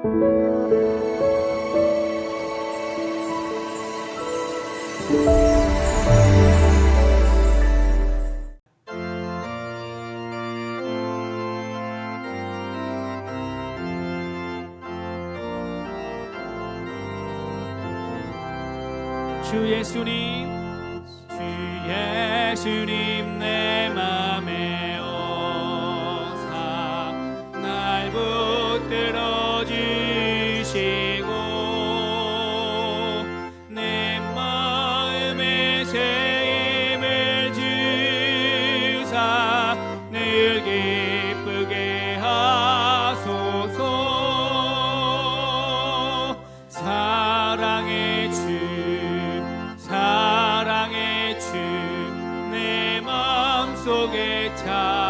주 예수님 주 예수님 내 속에 차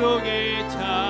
약속의 자.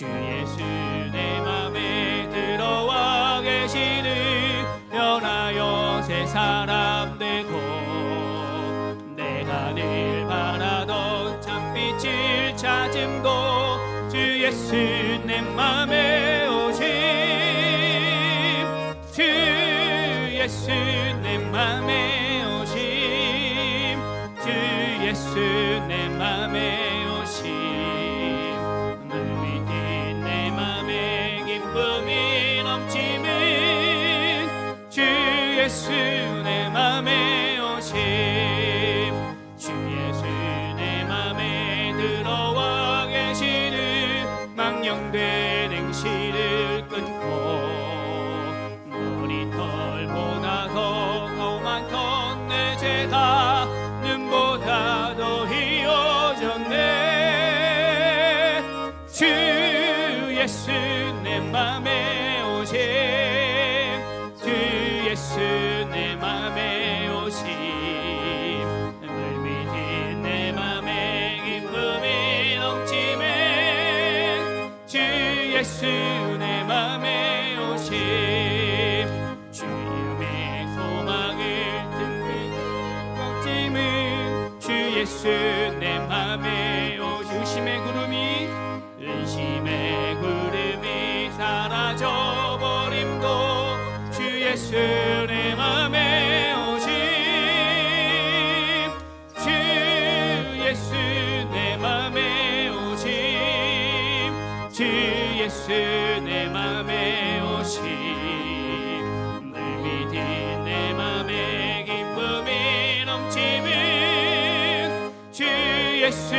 주 예수 내 맘에 들어와 계시는 변하여 새 사람 되고 내가 늘 바라던 참빛을 찾음도 주 예수 내 맘에 오심 주 예수 내 맘에 오심 주 예수 내 맘에 오심 예수 내 맘에 오신 예수 내 맘에 오심 주님의 소망을 든든 걱짐은 주 예수 내 맘에 오심 의심의 구름이 의심의 구름이 사라져 버림도 주 예수 내 예수 내 맘에 오심 늘 믿은 내 맘에 기쁨이 넘치는 주 예수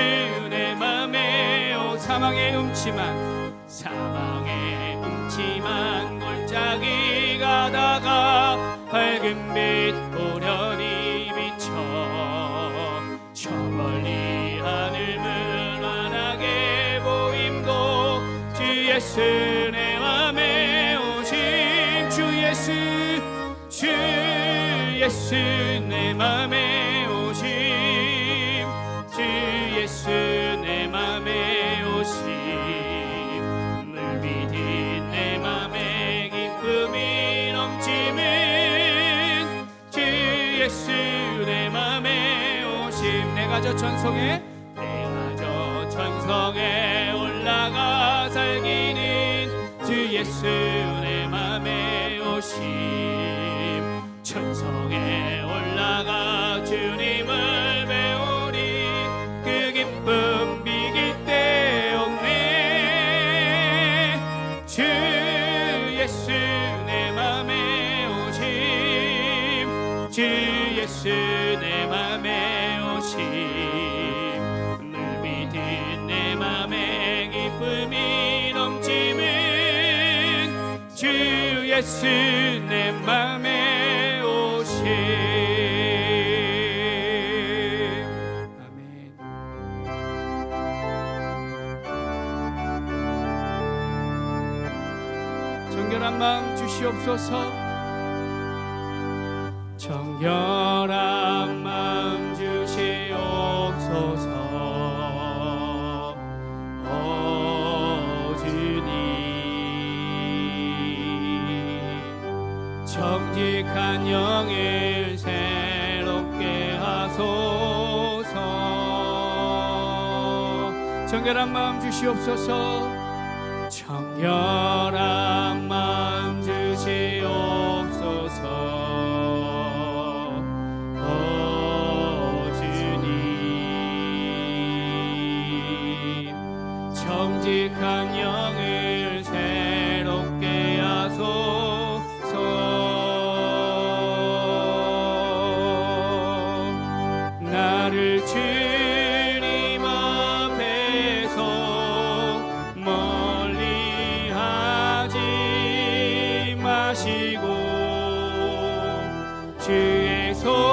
내 맘에 오 사망의 음침한 사망의 음침한 골짜기 가다가 밝은 빛 보련히 예수 내 맘에 오심 주 예수 주 예수 내 맘에 오심 주 예수 내 맘에 오심 늘 믿은 내 맘에 기쁨이 넘치는 주 예수 내 맘에 오심. 내가 저 천성에 내가 저 천성에 예수 내 맘에 오심. 천성에 올라가 주님을 예수 내 맘에 오심 아멘. 정결한 마음 주시옵소서. 정결한 정직한 영을 새롭게 하소서. 정결한 마음 주시옵소서. 정결한 나를 주님 앞에서 멀리 하지 마시고 주의 성령을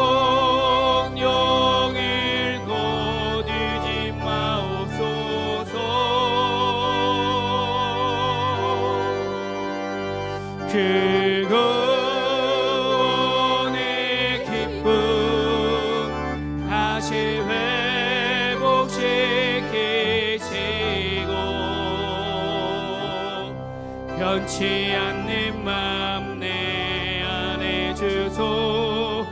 거두지 마옵소서. 그 변치 않는 맘 내 안에 주소서